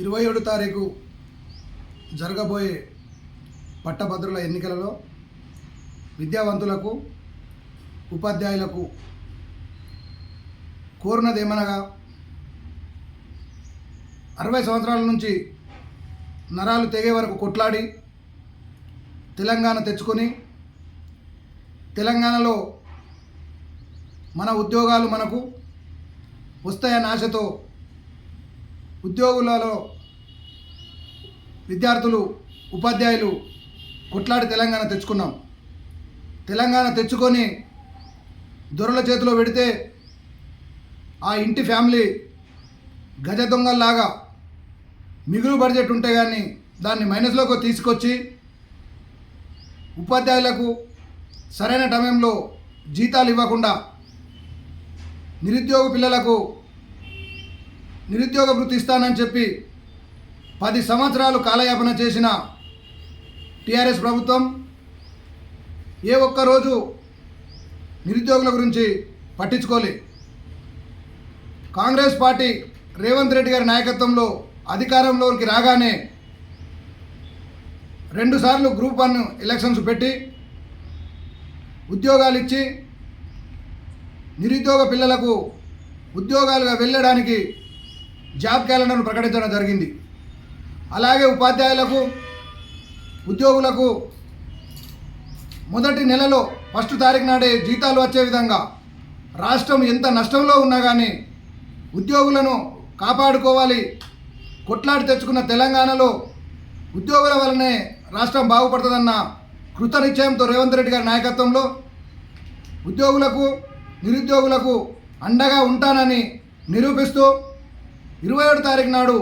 ఇరవై ఏడు తారీఖు జరగబోయే పట్టభద్రుల ఎన్నికలలో విద్యావంతులకు ఉపాధ్యాయులకు కోరినదేమనగా అరవై సంవత్సరాల నుంచి నరాలు తెగే వరకు కొట్లాడి తెలంగాణ తెచ్చుకొని తెలంగాణలో మన ఉద్యోగాలు మనకు వస్తాయన్న ఆశతో ఉద్యోగులలో విద్యార్థులు ఉపాధ్యాయులు కొట్లాడి తెలంగాణ తెచ్చుకున్నాం. తెలంగాణ తెచ్చుకొని దొరల చేతిలో పెడితే ఆ ఇంటి ఫ్యామిలీ గజ దొంగల్లాగా మిగులు బడ్జెట్ ఉంటే కానీ దాన్ని మైనస్లోకి తీసుకొచ్చి ఉపాధ్యాయులకు సరైన సమయంలో జీతాలు ఇవ్వకుండా నిరుద్యోగ పిల్లలకు నిరుద్యోగ వృత్తి ఇస్తానని చెప్పి పది సంవత్సరాలు కాలయాపన చేసిన టీఆర్ఎస్ ప్రభుత్వం ఏ ఒక్కరోజు నిరుద్యోగుల గురించి పట్టించుకోలే. కాంగ్రెస్ పార్టీ రేవంత్ రెడ్డి గారి నాయకత్వంలో అధికారంలోకి రాగానే రెండుసార్లు గ్రూప్ వన్ ఎలక్షన్స్ పెట్టి ఉద్యోగాలు ఇచ్చి నిరుద్యోగ పిల్లలకు ఉద్యోగాలుగా వెళ్ళడానికి జాబ్ క్యాలెండర్ను ప్రకటించడం జరిగింది. అలాగే ఉపాధ్యాయులకు ఉద్యోగులకు మొదటి నెలలో ఫస్ట్ తారీఖు నాడే జీతాలు వచ్చే విధంగా రాష్ట్రం ఎంత నష్టంలో ఉన్నా కానీ ఉద్యోగులను కాపాడుకోవాలి. కొట్లాడి తెచ్చుకున్న తెలంగాణలో ఉద్యోగుల వల్లనే రాష్ట్రం బాగుపడుతుందన్న కృత నిశ్చయంతో రేవంత్ రెడ్డి గారి నాయకత్వంలో ఉద్యోగులకు నిరుద్యోగులకు అండగా ఉంటానని నిరూపిస్తూ ఇరవై ఏడు తారీఖు నాడు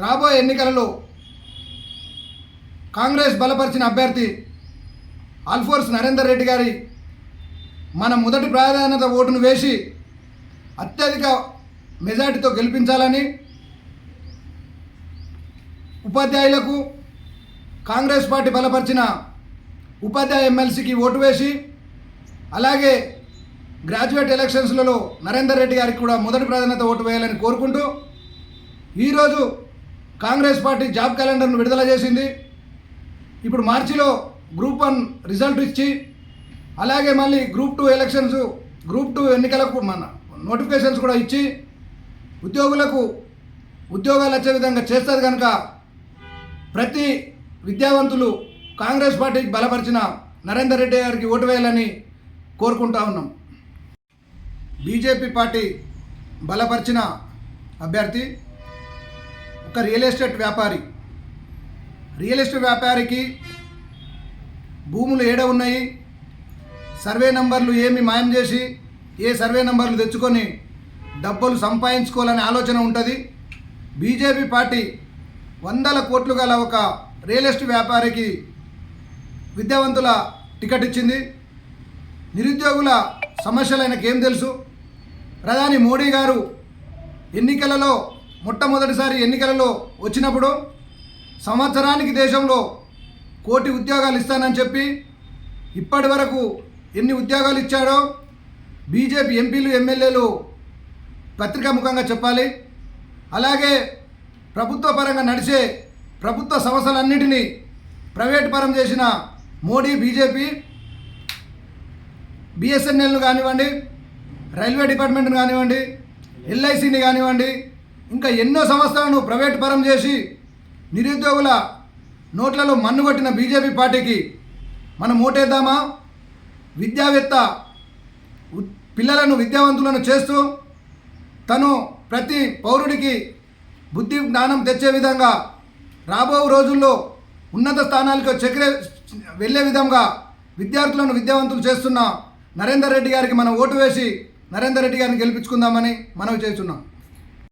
రాబోయే ఎన్నికలలో కాంగ్రెస్ బలపరిచిన అభ్యర్థి ఆల్ఫోర్స్ నరేందర్ రెడ్డి గారి మన మొదటి ప్రాధాన్యత ఓటును వేసి అత్యధిక మెజార్టీతో గెలిపించాలని ఉపాధ్యాయులకు కాంగ్రెస్ పార్టీ బలపరిచిన ఉపాధ్యాయ ఎమ్మెల్సీకి ఓటు వేసి అలాగే గ్రాడ్యుయేట్ ఎలక్షన్స్లలో నరేందర్ రెడ్డి గారికి కూడా మొదటి ప్రాధాన్యత ఓటు వేయాలని కోరుకుంటూ ఈరోజు కాంగ్రెస్ పార్టీ జాబ్ క్యాలెండర్ను విడుదల చేసింది. ఇప్పుడు మార్చిలో గ్రూప్ వన్ రిజల్ట్ ఇచ్చి అలాగే మళ్ళీ group two elections group two ఎన్నికలకు మన నోటిఫికేషన్స్ కూడా ఇచ్చి ఉద్యోగులకు ఉద్యోగాలు వచ్చే విధంగా చేస్తుంది కనుక ప్రతి విద్యావంతులు కాంగ్రెస్ పార్టీకి బలపరిచిన నరేందర్ రెడ్డి గారికి ఓటు వేయాలని కోరుకుంటా ఉన్నాం. బీజేపీ పార్టీ బలపరిచిన అభ్యర్థి ఒక రియల్ ఎస్టేట్ వ్యాపారి. రియల్ ఎస్టేట్ వ్యాపారికి భూములు ఏడ ఉన్నాయి సర్వే నంబర్లు ఏమి మాయం చేసి ఏ సర్వే నంబర్లు తెచ్చుకొని డబ్బులు సంపాదించుకోవాలనే ఆలోచన ఉంటుంది. బీజేపీ పార్టీ వందల కోట్లు గల ఒక రియల్ ఎస్టేట్ వ్యాపారికి విద్యావంతుల టికెట్ ఇచ్చింది. నిరుద్యోగుల సమస్యలు ఏం తెలుసు? ప్రధాని మోడీ గారు ఎన్నికలలో మొట్టమొదటిసారి ఎన్నికలలో వచ్చినప్పుడు సంవత్సరానికి దేశంలో కోటి ఉద్యోగాలు ఇస్తానని చెప్పి ఇప్పటి వరకు ఎన్ని ఉద్యోగాలు ఇచ్చాడో బీజేపీ ఎంపీలు ఎమ్మెల్యేలు పత్రికాముఖంగా చెప్పాలి. అలాగే ప్రభుత్వ పరంగా నడిచే ప్రభుత్వ సంస్థలన్నిటినీ ప్రైవేట్ పరం చేసిన మోడీ బీజేపీ బిఎస్ఎన్ఎల్ను కానివ్వండి రైల్వే డిపార్ట్మెంట్ని కానివ్వండి ఎల్ఐసిని కానివ్వండి ఇంకా ఎన్నో సంస్థలను ప్రైవేట్ పరం చేసి నిరుద్యోగుల నోట్లలో మన్ను కొట్టిన బీజేపీ పార్టీకి మనం ఓటేద్దామా? విద్యావేత్త పిల్లలను విద్యావంతులను చేస్తూ తను ప్రతి పౌరుడికి బుద్ధి జ్ఞానం తెచ్చే విధంగా రాబో రోజుల్లో ఉన్నత స్థానాలకు చక్రే వెళ్ళే విధంగా విద్యార్థులను విద్యావంతులు చేస్తున్న నరేందర్ రెడ్డి గారికి మనం ఓటు వేసి నరేందర్ రెడ్డి గారిని గెలిపించుకుందామని మనవి చేస్తున్నాం.